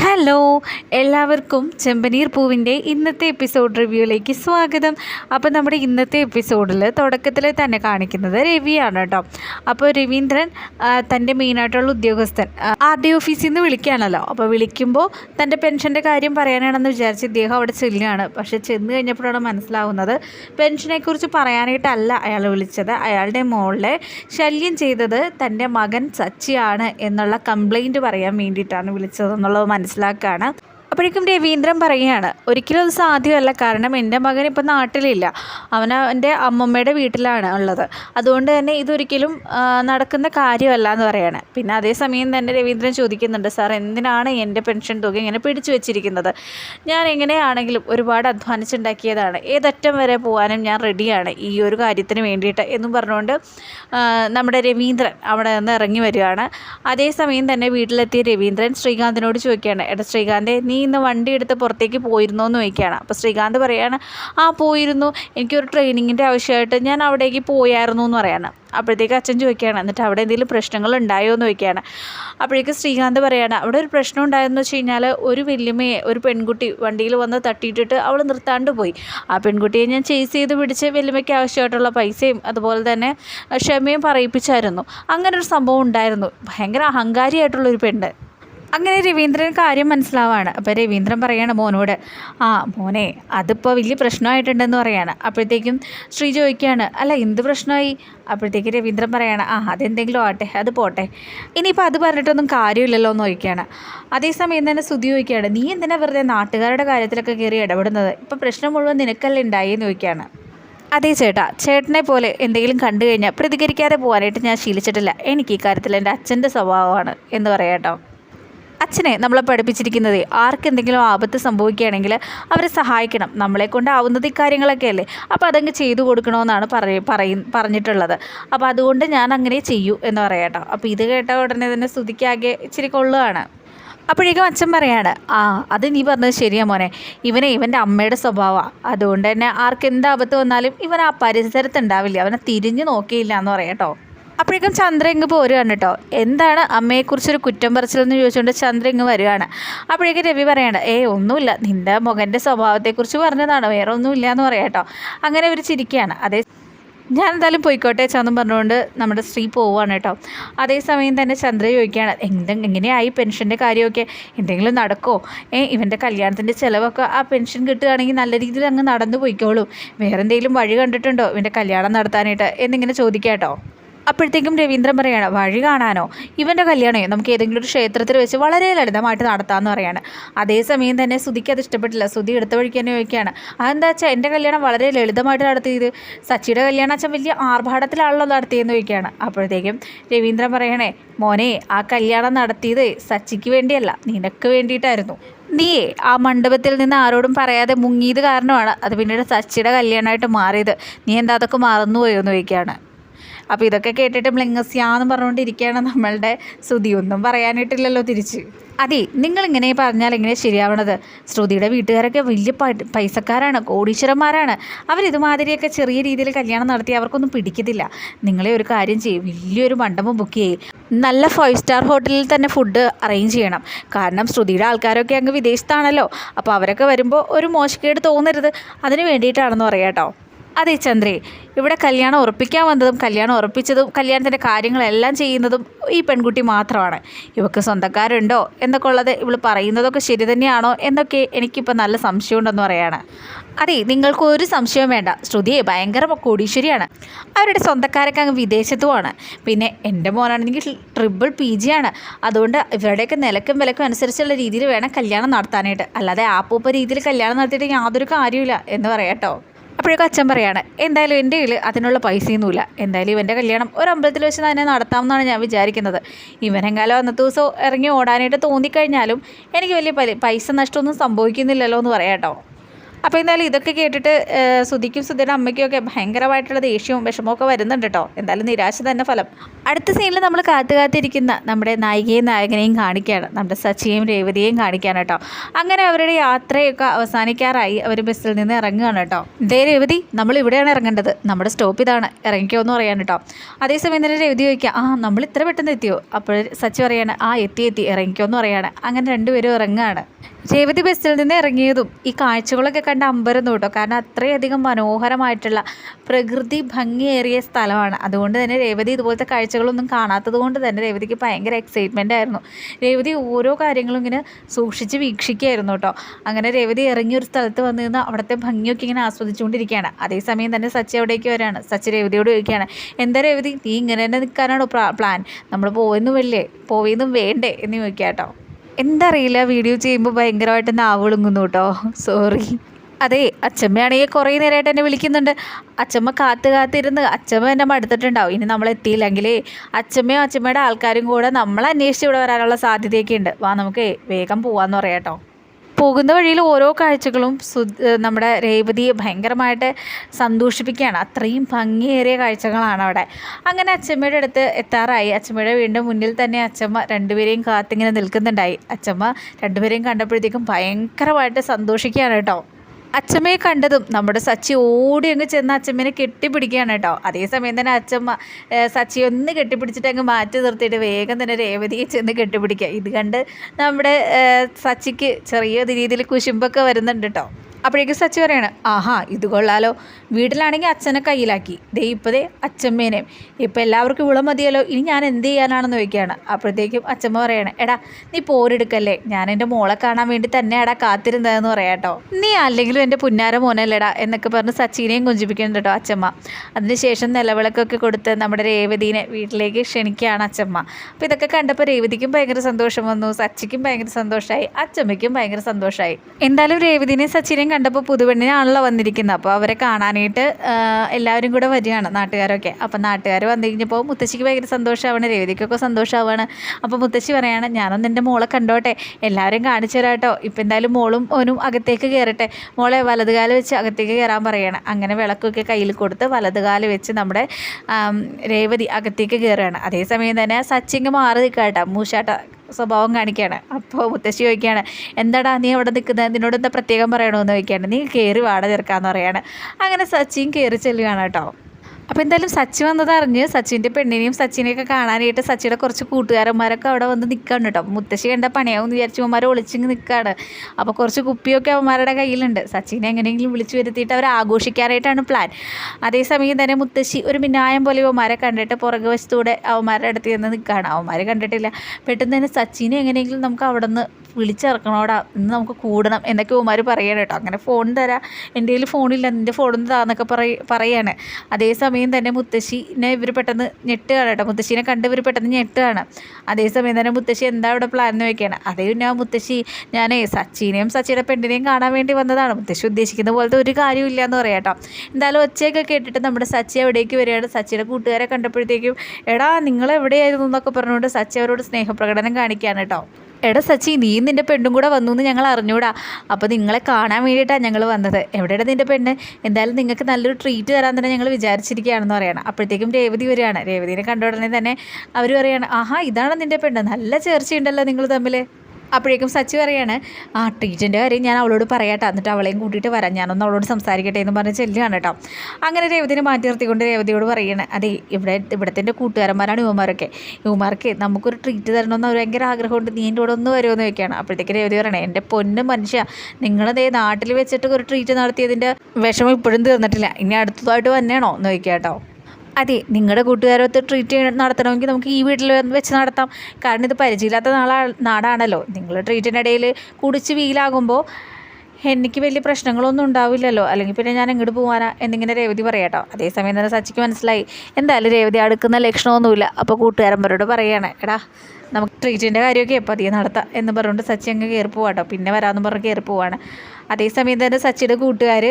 Hello എല്ലാവർക്കും ചെമ്പനീർ പൂവിന്റെ ഇന്നത്തെ എപ്പിസോഡ് റിവ്യൂയിലേക്ക് സ്വാഗതം. അപ്പോൾ നമ്മുടെ ഇന്നത്തെ എപ്പിസോഡിൽ തുടക്കത്തിൽ തന്നെ കാണിക്കുന്നത് രവിയാണ് കേട്ടോ. അപ്പോൾ രവീന്ദ്രൻ തന്റെ മെയിനായിട്ടുള്ള ഉദ്യോഗസ്ഥൻ ആർ ഡി ഓഫീസിൽ നിന്ന് വിളിക്കുകയാണല്ലോ. അപ്പോൾ വിളിക്കുമ്പോൾ തന്റെ പെൻഷന്റെ കാര്യം പറയാനാണെന്ന് വിചാരിച്ച് ഇദ്ദേഹം അവിടെ ചെല്ലുകയാണ്. പക്ഷേ ചെന്ന് കഴിഞ്ഞപ്പോഴാണ് മനസ്സിലാവുന്നത് പെൻഷനെക്കുറിച്ച് പറയാനായിട്ടല്ല അയാൾ വിളിച്ചത്. അയാളുടെ മോളെ ശല്യം ചെയ്തത് തന്റെ മകൻ സച്ചിയാണ് എന്നുള്ള കംപ്ലൈന്റ് പറയാൻ വേണ്ടിയിട്ടാണ് വിളിച്ചതെന്നുള്ളത് മനസ്സിലാക്കുകയാണ് അപ്പോഴേക്കും രവീന്ദ്രൻ പറയുകയാണ് ഒരിക്കലും അത് സാധ്യമല്ല. കാരണം എന്റെ മകൻ ഇപ്പം നാട്ടിലില്ല. അവൻ അവന്റെ അമ്മമ്മയുടെ വീട്ടിലാണ് ഉള്ളത്. അതുകൊണ്ട് തന്നെ ഇതൊരിക്കലും നടക്കുന്ന കാര്യമല്ല എന്ന് പറയാണ്. പിന്നെ അതേസമയം തന്നെ രവീന്ദ്രൻ ചോദിക്കുന്നുണ്ട് സാർ എന്തിനാണ് എന്റെ പെൻഷൻ തുക ഇങ്ങനെ പിടിച്ചു വെച്ചിരിക്കുന്നത്? ഞാൻ എങ്ങനെയാണെങ്കിലും ഒരുപാട് അധ്വാനിച്ചുണ്ടാക്കിയതാണ്. ഏതറ്റം വരെ പോകാനും ഞാൻ റെഡിയാണ്. ഈ ഒരു കാര്യത്തിന് വേണ്ടിയിട്ട് എന്നും പറഞ്ഞുകൊണ്ട് നമ്മുടെ രവീന്ദ്രൻ അവിടെ നിന്ന് ഇറങ്ങി വരികയാണ്. അതേസമയം തന്നെ വീട്ടിലെത്തിയ രവീന്ദ്രൻ ശ്രീകാന്തിനോട് ചോദിക്കുകയാണ് എടാ ശ്രീകാന്തെ നീ ഇന്ന് വണ്ടി എടുത്ത് പുറത്തേക്ക് പോയിരുന്നോ എന്ന് ചോദിക്കുകയാണ്. അപ്പോൾ ശ്രീകാന്ത് പറയുകയാണ് ആ പോയിരുന്നു. എനിക്കൊരു ട്രെയിനിങ്ങിന്റെ ആവശ്യമായിട്ട് ഞാൻ അവിടേക്ക് പോയായിരുന്നു എന്ന് പറയാണ്. അപ്പോഴത്തേക്ക് അച്ഛൻ ചോദിക്കുകയാണ് എന്നിട്ട് അവിടെ എന്തെങ്കിലും പ്രശ്നങ്ങൾ ഉണ്ടായോ എന്ന് ചോദിക്കുകയാണ്. അപ്പോഴേക്ക് ശ്രീകാന്ത് പറയാണ് അവിടെ ഒരു പ്രശ്നം ഉണ്ടായെന്ന് വെച്ച് കഴിഞ്ഞാൽ ഒരു വല്യമ്മയെ ഒരു പെൺകുട്ടി വണ്ടിയിൽ വന്ന് തട്ടിയിട്ടിട്ട് അവൾ നിർത്താണ്ട് പോയി. ആ പെൺകുട്ടിയെ ഞാൻ ചേസ് ചെയ്ത് പിടിച്ച് വല്യമ്മയ്ക്ക് ആവശ്യമായിട്ടുള്ള പൈസയും അതുപോലെ തന്നെ ക്ഷമയും പറയിപ്പിച്ചായിരുന്നു. അങ്ങനെ ഒരു സംഭവം ഉണ്ടായിരുന്നു. ഭയങ്കര അഹങ്കാരിയായിട്ടുള്ളൊരു പെണ്ണ്. അങ്ങനെ രവീന്ദ്രൻ കാര്യം മനസ്സിലാവാണ്. അപ്പോൾ രവീന്ദ്രൻ പറയാണ് മോനോട് ആ മോനെ അതിപ്പോൾ വലിയ പ്രശ്നമായിട്ടുണ്ടെന്ന് പറയാണ്. അപ്പോഴത്തേക്കും ശ്രീ ചോദിക്കുകയാണ് അല്ല എന്ത് പ്രശ്നമായി? അപ്പോഴത്തേക്ക് രവീന്ദ്രൻ പറയാണ് ആ അതെന്തെങ്കിലും ആട്ടെ അത് പോട്ടെ. ഇനിയിപ്പോൾ അത് പറഞ്ഞിട്ടൊന്നും കാര്യമില്ലല്ലോ എന്ന് ചോദിക്കുകയാണ്. അതേസമയം തന്നെ സ്തുതി ചോദിക്കുകയാണ് നീ എന്തിനാ വെറുതെ നാട്ടുകാരുടെ കാര്യത്തിലൊക്കെ കയറി ഇടപെടുന്നത്? ഇപ്പം പ്രശ്നം മുഴുവൻ നിനക്കല്ലേ ഉണ്ടായെന്ന് ചോദിക്കുകയാണ്. അതെ ചേട്ടാ. ചേട്ടനെ പോലെ എന്തെങ്കിലും കണ്ടു കഴിഞ്ഞാൽ പ്രതികരിക്കാതെ പോകാനായിട്ട് ഞാൻ ശീലിച്ചിട്ടില്ല. എനിക്ക് ഈ കാര്യത്തിൽ എന്റെ അച്ഛന്റെ സ്വഭാവമാണ് എന്ന് പറയാം കേട്ടോ. അച്ഛനെ നമ്മളെ പഠിപ്പിച്ചിരിക്കുന്നത്. ആർക്കെന്തെങ്കിലും ആപത്ത് സംഭവിക്കുകയാണെങ്കിൽ അവരെ സഹായിക്കണം. നമ്മളെ കൊണ്ടാവുന്നത് ഈ കാര്യങ്ങളൊക്കെ അല്ലേ? അപ്പോൾ അതങ്ങ് ചെയ്തു കൊടുക്കണമെന്നാണ് പറയ പറഞ്ഞിട്ടുള്ളത്. അപ്പോൾ അതുകൊണ്ട് ഞാൻ അങ്ങനെ ചെയ്യൂ എന്ന് പറയാട്ടോ അപ്പോൾ ഇത് കേട്ട ഉടനെ തന്നെ സ്തുതിക്കാകെ ഇച്ചിരി കൊള്ളുകയാണ് അപ്പോഴേക്കും അച്ഛൻ പറയാണ് ആ അത് നീ പറഞ്ഞത് ശരിയാ മോനെ. ഇവനെ ഇവന്റെ അമ്മയുടെ സ്വഭാവമാണ് അതുകൊണ്ട് തന്നെ ആർക്കെന്ത് ആപത്ത് വന്നാലും ഇവൻ ആ പരിസരത്ത് ഉണ്ടാവില്ല. അവനെ തിരിഞ്ഞു നോക്കിയില്ല എന്ന് പറയാം കേട്ടോ. അപ്പോഴേക്കും ചന്ദ്ര ഇങ്ങ് പോരുകയാണ് കേട്ടോ എന്താണ് അമ്മയെക്കുറിച്ചൊരു കുറ്റം പറച്ചിലെന്ന് ചോദിച്ചുകൊണ്ട് ചന്ദ്ര ഇങ്ങ് വരികയാണ് അപ്പോഴേക്കും രവി പറയാണ് ഏ ഒന്നുമില്ല. നിന്റെ മകന്റെ സ്വഭാവത്തെക്കുറിച്ച് പറഞ്ഞതാണ്. വേറെ ഒന്നുമില്ല എന്ന് പറയാം കേട്ടോ അങ്ങനെ അവർ ചിരിക്കുകയാണ്. അതേ ഞാൻ എന്തായാലും പോയിക്കോട്ടെ ചന്നും പറഞ്ഞുകൊണ്ട് നമ്മുടെ സ്ത്രീ പോവുകയാണ് കേട്ടോ അതേസമയം തന്നെ ചന്ദ്ര ചോദിക്കുകയാണ് എന്ത് എങ്ങനെയായി പെൻഷന്റെ കാര്യമൊക്കെ? എന്തെങ്കിലും നടക്കോ ഏ ഇവന്റെ കല്യാണത്തിന്റെ ചിലവൊക്കെ ആ പെൻഷൻ കിട്ടുകയാണെങ്കിൽ നല്ല രീതിയിൽ അങ്ങ് നടന്നു പോയിക്കോളും. വേറെ എന്തെങ്കിലും വഴി കണ്ടിട്ടുണ്ടോ ഇവന്റെ കല്യാണം നടത്താനായിട്ട്? എന്നിങ്ങനെ ചോദിക്കാം കേട്ടോ അപ്പോഴത്തേക്കും രവീന്ദ്രൻ പറയാണ് വഴി കാണാനോ? ഇവന്റെ കല്യാണമേ? നമുക്ക് ഏതെങ്കിലും ഒരു ക്ഷേത്രത്തിൽ വെച്ച് വളരെ ലളിതമായിട്ട് നടത്താമെന്ന് പറയാണ്. അതേസമയം തന്നെ സുധിക്ക് അത് ഇഷ്ടപ്പെട്ടില്ല. സുധി എടുത്ത വഴിക്ക് തന്നെ ചോദിക്കുകയാണ് അതെന്താ വെച്ചാൽ എന്റെ കല്യാണം വളരെ ലളിതമായിട്ട് നടത്തിയത്? സച്ചിയുടെ കല്യാണം അച്ഛൻ വലിയ ആർഭാടത്തിലാണല്ലോ നടത്തിയെന്ന് ചോദിക്കുകയാണ്. അപ്പോഴത്തേക്കും രവീന്ദ്രൻ പറയണേ മോനെ ആ കല്യാണം നടത്തിയത് സച്ചിക്ക് വേണ്ടിയല്ല നിനക്ക് വേണ്ടിയിട്ടായിരുന്നു. നീയേ ആ മണ്ഡപത്തിൽ നിന്ന് ആരോടും പറയാതെ മുങ്ങിയത് കാരണമാണ് അത് പിന്നീട് സച്ചിയുടെ കല്യാണമായിട്ട് മാറിയത്. നീ എന്താ അതൊക്കെ മറന്നുപോയോ? എന്ന് ചോദിക്കുകയാണ്. അപ്പോൾ ഇതൊക്കെ കേട്ടിട്ട് മ്ലിങ്ങസ്യാന്ന് പറഞ്ഞുകൊണ്ടിരിക്കുകയാണ് നമ്മളുടെ ശ്രുതി. ഒന്നും പറയാനായിട്ടില്ലല്ലോ തിരിച്ച്. അതെ നിങ്ങൾ ഇങ്ങനെ പറഞ്ഞാൽ എങ്ങനെ ശരിയാവണത്? ശ്രുതിയുടെ വീട്ടുകാരൊക്കെ വലിയ പൈസക്കാരാണ് കോടീശ്വരന്മാരാണ്. അവരിതുമാതിരിയൊക്കെ ചെറിയ രീതിയിൽ കല്യാണം നടത്തി അവർക്കൊന്നും പിടിക്കത്തില്ല. നിങ്ങളെ ഒരു കാര്യം ചെയ്യും വലിയൊരു മണ്ഡപം ബുക്ക് ചെയ്യും. നല്ല ഫൈവ് സ്റ്റാർ ഹോട്ടലിൽ തന്നെ ഫുഡ് അറേഞ്ച് ചെയ്യണം. കാരണം ശ്രുതിയുടെ ആൾക്കാരൊക്കെ അങ്ങ് വിദേശത്താണല്ലോ. അപ്പോൾ അവരൊക്കെ വരുമ്പോൾ ഒരു മോശക്കേട് തോന്നരുത്. അതിന് വേണ്ടിയിട്ടാണെന്ന് പറയാം കേട്ടോ. അതെ ചന്ദ്രേ ഇവിടെ കല്യാണം ഉറപ്പിക്കാൻ വന്നതും കല്യാണം ഉറപ്പിച്ചതും കല്യാണത്തിന്റെ കാര്യങ്ങളെല്ലാം ചെയ്യുന്നതും ഈ പെൺകുട്ടി മാത്രമാണ്. ഇവക്ക് സ്വന്തക്കാരുണ്ടോ എന്നൊക്കെ ഉള്ളത് ഇവൾ പറയുന്നതൊക്കെ ശരി തന്നെയാണോ എന്നൊക്കെ എനിക്കിപ്പോൾ നല്ല സംശയമുണ്ടെന്ന് പറയാണ്. അതെ നിങ്ങൾക്ക് ഒരു സംശയവും വേണ്ട. ശ്രുതിയെ ഭയങ്കര കോടീശ്വരിയാണ്. അവരുടെ സ്വന്തക്കാരൊക്കെ അങ്ങ് വിദേശത്തുമാണ്. പിന്നെ എന്റെ മോനാണെങ്കിൽ ട്രിപ്പിൾ പി ജി ആണ്. അതുകൊണ്ട് ഇവരുടെയൊക്കെ നിലക്കും വിലക്കും അനുസരിച്ചുള്ള രീതിയിൽ വേണം കല്യാണം നടത്താനായിട്ട്. അല്ലാതെ ആപ്പൂപ്പ രീതിയിൽ കല്യാണം നടത്തിയിട്ട് യാതൊരു കാര്യമില്ല എന്ന് പറയാം കേട്ടോ. അപ്പോഴേക്കും അച്ഛൻ പറയാണ് എന്തായാലും എന്റെ കയ്യിൽ അതിനുള്ള പൈസയൊന്നുമില്ല. എന്തായാലും ഇവന്റെ കല്യാണം ഒരു അമ്പലത്തിൽ വെച്ച് തന്നെ നടത്താമെന്നാണ് ഞാൻ വിചാരിക്കുന്നത്. ഇവനെങ്കാലം അന്നത്തെ ദിവസം ഇറങ്ങി ഓടാനായിട്ട് തോന്നിക്കഴിഞ്ഞാലും എനിക്ക് വലിയ പൈസ നഷ്ടമൊന്നും സംഭവിക്കുന്നില്ലല്ലോ എന്ന് പറയാം കേട്ടോ. അപ്പോൾ എന്തായാലും ഇതൊക്കെ കേട്ടിട്ട് സുധിക്കും സുധിയുടെ അമ്മയ്ക്കും ഒക്കെ ഭയങ്കരമായിട്ടുള്ള ദേഷ്യവും വിഷമവും ഒക്കെ വരുന്നുണ്ട് കേട്ടോ. എന്തായാലും നിരാശ തന്നെ ഫലം. അടുത്ത സീനിൽ നമ്മൾ കാത്തു കാത്തിരിക്കുന്ന നമ്മുടെ നായികയും നായകനെയും കാണിക്കുകയാണ്. നമ്മുടെ സച്ചിയും രേവതിയെയും കാണിക്കുകയാണ് കേട്ടോ. അങ്ങനെ അവരുടെ യാത്രയൊക്കെ അവസാനിക്കാറായി. അവർ ബസ്സിൽ നിന്ന് ഇറങ്ങുകയാണ് കേട്ടോ. ദേ രേവതി നമ്മൾ ഇവിടെയാണ് ഇറങ്ങേണ്ടത്. നമ്മുടെ സ്റ്റോപ്പ് ഇതാണ്. ഇറങ്ങിക്കോ എന്ന് പറയാൻ കേട്ടോ. അതേസമയം തന്നെ രേവതി ചോദിക്കുക ആ നമ്മൾ ഇത്ര പെട്ടെന്ന് എത്തിയോ? അപ്പോൾ സച്ചി പറയാണ് ആ എത്തി എത്തി. ഇറങ്ങിക്കോ എന്ന് പറയാണ്. അങ്ങനെ രണ്ടുപേരും ഇറങ്ങുകയാണ്. രേവതി ബസ്സിൽ നിന്ന് ഇറങ്ങിയതും ഈ കാഴ്ചകളൊക്കെ കണ്ട് അമ്പരന്നു കേട്ടോ. കാരണം അത്രയധികം മനോഹരമായിട്ടുള്ള പ്രകൃതി ഭംഗിയേറിയ സ്ഥലമാണ്. അതുകൊണ്ട് തന്നെ രേവതി ഇതുപോലത്തെ കാഴ്ചകളൊന്നും കാണാത്തത് കൊണ്ട് തന്നെ രേവതിക്ക് ഭയങ്കര എക്സൈറ്റ്മെന്റ് ആയിരുന്നു. രേവതി ഓരോ കാര്യങ്ങളും ഇങ്ങനെ സൂക്ഷിച്ച് വീക്ഷിക്കുകയായിരുന്നു കേട്ടോ. അങ്ങനെ രേവതി ഇറങ്ങിയ ഒരു സ്ഥലത്ത് വന്ന് നിന്ന് അവിടുത്തെ ഭംഗിയൊക്കെ ഇങ്ങനെ ആസ്വദിച്ചുകൊണ്ടിരിക്കുകയാണ്. അതേസമയം തന്നെ സച്ചി അവിടേക്ക് വരികയാണ്. സച്ചി രേവതിയോട് ചോദിക്കുകയാണ് എന്താ രേവതി? നീ ഇങ്ങനെ തന്നെ നിൽക്കാനാണോ പ്ലാൻ നമ്മൾ പോയെന്നും വല്ലേ പോയെന്നും വേണ്ടേ? എന്ന് ചോദിക്കാം കേട്ടോ. എന്താ അറിയില്ല വീഡിയോ ചെയ്യുമ്പോൾ ഭയങ്കരമായിട്ട് നാവുളുങ്ങുന്നു കേട്ടോ. സോറി അതെ അച്ചമ്മയാണെങ്കിൽ കുറേ നേരമായിട്ട് എന്നെ വിളിക്കുന്നുണ്ട്. അച്ചമ്മ കാത്ത് കാത്തിരുന്ന് അച്ചമ്മ എന്നെ മടുത്തിട്ടുണ്ടാവും. ഇനി നമ്മൾ എത്തിയില്ലെങ്കിൽ അച്ചമ്മയും അച്ചമ്മയുടെ ആൾക്കാരും കൂടെ നമ്മൾ അന്വേഷിച്ച് ഇവിടെ വരാനുള്ള സാധ്യതയൊക്കെ ഉണ്ട്. വാ നമുക്ക് വേഗം പോവാന്ന് പറയാട്ടോ പോകുന്ന വഴിയിൽ ഓരോ കാഴ്ചകളും നമ്മുടെ രേവതിയെ ഭയങ്കരമായിട്ട് സന്തോഷിപ്പിക്കുകയാണ്. അത്രയും ഭംഗിയേറിയ കാഴ്ചകളാണ് അവിടെ. അങ്ങനെ അച്ചമ്മയുടെ അടുത്ത് എത്താറായി. അച്ചമ്മയുടെ വീടിന്റെ മുന്നിൽ തന്നെ അച്ചമ്മ രണ്ടുപേരെയും കാത്തിങ്ങനെ നിൽക്കുന്നുണ്ടായി. അച്ചമ്മ രണ്ടുപേരെയും കണ്ടപ്പോഴത്തേക്കും ഭയങ്കരമായിട്ട് സന്തോഷിക്കുകയാണ് കേട്ടോ. അച്ചമ്മയെ കണ്ടതും നമ്മുടെ സച്ചി ഓടി അങ്ങ് ചെന്ന് അച്ഛമ്മേനെ കെട്ടിപ്പിടിക്കുകയാണ് കേട്ടോ. അതേസമയം തന്നെ അച്ഛമ്മ സച്ചി ഒന്ന് കെട്ടിപ്പിടിച്ചിട്ട് അങ്ങ് മാറ്റി നിർത്തിയിട്ട് വേഗം തന്നെ രേവതിയെ ചെന്ന് കെട്ടിപ്പിടിക്കുക. ഇത് കണ്ട് നമ്മുടെ സച്ചിക്ക് ചെറിയ രീതിയിൽ കുശുമ്പൊക്കെ വരുന്നുണ്ട് കേട്ടോ. അപ്പോഴേക്കും സച്ചി പറയാണ് ആഹാ ഇത് കൊള്ളാലോ. വീട്ടിലാണെങ്കിൽ അച്ഛനെ കയ്യിലാക്കി. ദേ ഇപ്പതേ അച്ഛമ്മേനെയും ഇപ്പം എല്ലാവർക്കും ഇവിടെ മതിയല്ലോ. ഇനി ഞാൻ എന്ത് ചെയ്യാനാണെന്ന് ചോദിക്കുകയാണ്. അപ്പോഴത്തേക്കും അച്ഛമ്മ പറയാണ് എടാ നീ പോരെടുക്കല്ലേ. ഞാൻ എന്റെ മോളെ കാണാൻ വേണ്ടി തന്നെ എടാ കാത്തിരുന്നതെന്ന് പറയാട്ടോ നീ അല്ലെങ്കിലും എന്റെ പുന്നാര മോനല്ലേടാ എന്നൊക്കെ പറഞ്ഞ് സച്ചിനെയും കൊഞ്ചിപ്പിക്കുന്നുണ്ട് കേട്ടോ അച്ഛമ്മ. അതിനുശേഷം നിലവിളക്കൊക്കെ കൊടുത്ത് നമ്മുടെ രേവതിനെ വീട്ടിലേക്ക് ക്ഷണിക്കുകയാണ് അച്ഛമ്മ. അപ്പോൾ ഇതൊക്കെ കണ്ടപ്പോൾ രേവതിക്കും ഭയങ്കര സന്തോഷം വന്നു. സച്ചിക്കും ഭയങ്കര സന്തോഷമായി അച്ഛമ്മയ്ക്കും ഭയങ്കര സന്തോഷമായി എന്തായാലും രേവതിനെയും സച്ചിനെയും കണ്ടപ്പോൾ പുതുവെണ്ണിനാണല്ലോ വന്നിരിക്കുന്നത്. അപ്പോൾ അവരെ കാണാനായിട്ട് എല്ലാവരും കൂടെ വരികയാണ് നാട്ടുകാരൊക്കെ. അപ്പോൾ നാട്ടുകാർ വന്നു കഴിഞ്ഞപ്പോൾ മുത്തശ്ശിക്ക് ഭയങ്കര സന്തോഷമാവാണ് രേവതിക്കൊക്കെ സന്തോഷമാവാണ് അപ്പോൾ മുത്തശ്ശി പറയാണ് ഞാനൊന്ന് എന്റെ മോളെ കണ്ടോട്ടെ. എല്ലാവരും കാണിച്ചു തരാം കേട്ടോ ഇപ്പം എന്തായാലും മോളും ഓനും അകത്തേക്ക് കയറട്ടെ മോളെ വലതുകാൽ വെച്ച് അകത്തേക്ക് കയറാൻ പറയാണ്. അങ്ങനെ വിളക്കൊക്കെ കയ്യിൽ കൊടുത്ത് വലതുകാൽ വെച്ച് നമ്മുടെ രേവതി അകത്തേക്ക് കയറുകയാണ് അതേസമയം തന്നെ സച്ചിങ് മാറി നിൽക്കാട്ടോ മൂശാട്ട സ്വഭാവം കാണിക്കുകയാണ് അപ്പോൾ മുത്തശ്ശി ചോദിക്കുകയാണ് എന്താടാ നീ അവിടെ നിൽക്കുന്നത് നിന്നോട് എന്താ പ്രത്യേകം പറയണമെന്ന് ചോദിക്കുകയാണ്. നീ കയറി വാട തീർക്കാമെന്ന് പറയാണ്. അങ്ങനെ സച്ചിൻ കയറി ചെല്ലുകയാണ് കേട്ടോ. അപ്പോൾ എന്തായാലും സച്ചി വന്നത് അറിഞ്ഞ്. സച്ചിന്റെ പെണ്ണിനെയും സച്ചിനെയൊക്കെ കാണാനായിട്ട് സച്ചിയുടെ കുറച്ച് കൂട്ടുകാരന്മാരൊക്കെ അവിടെ വന്ന് നിൽക്കുകയാണ് കേട്ടോ. മുത്തശ്ശി കണ്ട പണിയാവും എന്ന് വിചാരിച്ച് അവന്മാർ ഒളിച്ചിങ്ങ് നിൽക്കുകയാണ് അപ്പോൾ കുറച്ച് കുപ്പിയൊക്കെ അവന്മാരുടെ കയ്യിലുണ്ട്. സച്ചിനെ എങ്ങനെയെങ്കിലും വിളിച്ചു വരുത്തിയിട്ട് അവർ ആഘോഷിക്കാനായിട്ടാണ് പ്ലാൻ അതേസമയം തന്നെ മുത്തശ്ശി ഒരു മിനായം പോലെ അവന്മാരെ കണ്ടിട്ട് പുറകു വശത്തൂടെ അവന്മാരുടെ അടുത്ത് ചെന്ന് നിൽക്കുകയാണ് അവന്മാർ കണ്ടിട്ടില്ല. പെട്ടെന്ന് തന്നെ സച്ചിനെ എങ്ങനെയെങ്കിലും നമുക്ക് അവിടെ നിന്ന് വിളിച്ചിറക്കണോടാ. ഇന്ന് നമുക്ക് കൂടണം എന്നൊക്കെ ഉമാർ പറയണം കേട്ടോ. അങ്ങനെ ഫോൺ തരാം. എന്റെ കയ്യിൽ ഫോണില്ല നിന്റെ ഫോണിൽ താന്നൊക്കെ പറയ പറയാണ്. അതേസമയം തന്നെ മുത്തശ്ശിനെ ഇവർ പെട്ടെന്ന് ഞെട്ടുകയാണ് കേട്ടോ. മുത്തശ്ശിനെ കണ്ട് ഇവർ പെട്ടെന്ന് ഞെട്ടുകയാണ്. അതേസമയം തന്നെ മുത്തശ്ശി എന്താ ഇവിടെ പ്ലാൻ എന്ന് വെക്കുകയാണ് അതേ ഞാൻ മുത്തശ്ശി ഞാനേ സച്ചിനെയും സച്ചിയുടെ പെണ്ണിനെയും കാണാൻ വേണ്ടി വന്നതാണ്. മുത്തശ്ശി ഉദ്ദേശിക്കുന്ന പോലത്തെ ഒരു കാര്യമില്ല എന്ന് പറയാം കേട്ടോ. എന്തായാലും ഒച്ചയൊക്കെ കേട്ടിട്ട് നമ്മുടെ സച്ചി അവിടേക്ക് വരികയാണ്. സച്ചിയുടെ കൂട്ടുകാരെ കണ്ടപ്പോഴത്തേക്കും എടാ നിങ്ങൾ എവിടെയായിരുന്നു എന്നൊക്കെ പറഞ്ഞുകൊണ്ട് സച്ചി അവരോട് സ്നേഹപ്രകടനം കാണിക്കുകയാണ് കേട്ടോ. എടാ സച്ചി നീ നിന്റെ പെണ്ണും കൂടെ വന്നു എന്ന് ഞങ്ങൾ അറിഞ്ഞൂടാ. അപ്പോൾ നിങ്ങളെ കാണാൻ വേണ്ടിയിട്ടാണ് ഞങ്ങൾ വന്നത്. എവിടെയാണ് നിന്റെ പെണ്ണ്? എന്തായാലും നിങ്ങൾക്ക് നല്ലൊരു ട്രീറ്റ് തരാൻ തന്നെ ഞങ്ങൾ വിചാരിച്ചിരിക്കുകയാണെന്ന് പറയണം. അപ്പോഴത്തേക്കും രേവതി വരികയാണ്. രേവതിനെ കണ്ട ഉടനെ തന്നെ അവർ പറയുകയാണ് ആഹാ ഇതാണ് നിന്റെ പെണ്ണ്? നല്ല ചേർച്ചയുണ്ടല്ലോ നിങ്ങൾ തമ്മിൽ അപ്പോഴേക്കും സച്ചി പറയാണ് ആ ട്രീറ്റിന്റെ കാര്യം ഞാൻ അവളോട് പറയാട്ടോ. എന്നിട്ട് അവളെയും കൂട്ടിയിട്ട് വരാം. ഞാനൊന്ന് അവളോട് സംസാരിക്കട്ടെ എന്ന് പറഞ്ഞ് ചെല്ലുകയാണ് കേട്ടോ. അങ്ങനെ രേവതിനെ മാറ്റി നിർത്തിക്കൊണ്ട് രേവതിയോട് പറയുകയാണ് അതെ ഇവിടെ ഇവിടത്തെ കൂട്ടുകാരന്മാരാണ് യുവമാരൊക്കെ യുവമാർക്ക് നമുക്കൊരു ട്രീറ്റ് തരണമെന്ന് അവർ ഭയങ്കര ആഗ്രഹമുണ്ട്. നീ എന്റെ കൂടെ ഒന്ന് വരുമെന്ന് ചോദിക്കുകയാണ്. അപ്പോഴത്തേക്ക് രേവതി പറയണേ എന്റെ പൊന്ന് മനുഷ്യ നിങ്ങളതേ നാട്ടിൽ വെച്ചിട്ട് ഒരു ട്രീറ്റ് നടത്തിയതിന്റെ വിഷമം ഇപ്പോഴും തീർന്നിട്ടില്ല. ഇനി അടുത്തതായിട്ട് തന്നെയാണോ എന്ന് ചോദിക്കുക കേട്ടോ. അതെ നിങ്ങളുടെ കൂട്ടുകാരൊത്ത് ട്രീറ്റ് നടത്തണമെങ്കിൽ നമുക്ക് ഈ വീട്ടിൽ വെച്ച് നടത്താം. കാരണം ഇത് പരിചയമില്ലാത്ത നാളാ നാടാണല്ലോ. നിങ്ങൾ ട്രീറ്റിനിടയിൽ കുടിച്ച് വീലാകുമ്പോൾ എനിക്ക് വലിയ പ്രശ്നങ്ങളൊന്നും ഉണ്ടാവില്ലല്ലോ. അല്ലെങ്കിൽ പിന്നെ ഞാൻ എങ്ങോട്ട് പോകാനാ എന്നിങ്ങനെ രേവതി പറയാട്ടോ. അതേസമയം തന്നെ സച്ചിക്ക് മനസ്സിലായി. എന്തായാലും രേവതി അടുക്കുന്ന ലക്ഷണമൊന്നുമില്ല. അപ്പോൾ കൂട്ടുകാരന്മാരോട് പറയാണ് എടാ നമുക്ക് ട്രീറ്റിന്റെ കാര്യമൊക്കെ അധികം നടത്താം? എന്ന് പറഞ്ഞുകൊണ്ട് സച്ചി അങ്ങ് കയറി പോവാട്ടോ. പിന്നെ വരാമെന്ന് പറഞ്ഞ് കയറി പോവാണ്. അതേസമയം തന്നെ സച്ചിയുടെ കൂട്ടുകാർ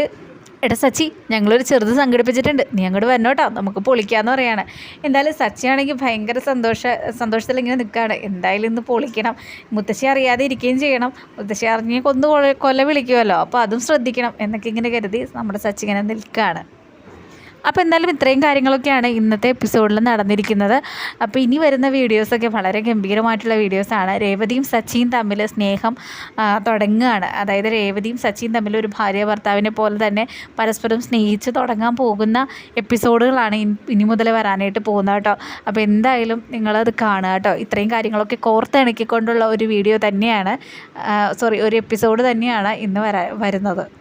എടാ സച്ചി ഞങ്ങളൊരു ചെറുത് സംഘടിപ്പിച്ചിട്ടുണ്ട്. നീ അങ്ങോട്ട് വന്നോട്ടോ നമുക്ക് പൊളിക്കാന്ന് പറയാണ്. എന്തായാലും സച്ചിയാണെങ്കിൽ ഭയങ്കര സന്തോഷ സന്തോഷത്തിൽ ഇങ്ങനെ നിൽക്കുകയാണ്. എന്തായാലും ഇന്ന് പൊളിക്കണം. മുത്തശ്ശി അറിയാതെ ഇരിക്കുകയും ചെയ്യണം. മുത്തശ്ശി അറിഞ്ഞ് കൊന്നു കൊല വിളിക്കുമല്ലോ. അപ്പോൾ അതും ശ്രദ്ധിക്കണം എന്നൊക്കെ ഇങ്ങനെ കരുതി നമ്മുടെ സച്ചി ഇങ്ങനെ നിൽക്കുകയാണ്. അപ്പോൾ എന്തായാലും ഇത്രയും കാര്യങ്ങളൊക്കെയാണ് ഇന്നത്തെ എപ്പിസോഡിൽ നടന്നിരിക്കുന്നത്. അപ്പോൾ ഇനി വരുന്ന വീഡിയോസൊക്കെ വളരെ ഗംഭീരമായിട്ടുള്ള വീഡിയോസാണ് രേവതിയും സച്ചിയും തമ്മിൽ സ്നേഹം തുടങ്ങുകയാണ്. അതായത് രേവതിയും സച്ചിയും തമ്മിൽ ഒരു ഭാര്യ ഭർത്താവിനെ പോലെ തന്നെ പരസ്പരം സ്നേഹിച്ച് തുടങ്ങാൻ പോകുന്ന എപ്പിസോഡുകളാണ് ഇനി മുതൽ വരാനായിട്ട് പോകുന്നത് കേട്ടോ. അപ്പോൾ എന്തായാലും നിങ്ങളത് കാണുക കേട്ടോ. ഇത്രയും കാര്യങ്ങളൊക്കെ കോർത്തിണക്കിക്കൊണ്ടുള്ള ഒരു വീഡിയോ തന്നെയാണ് സോറി ഒരു എപ്പിസോഡ് തന്നെയാണ് ഇന്ന് വരാ വരുന്നത്.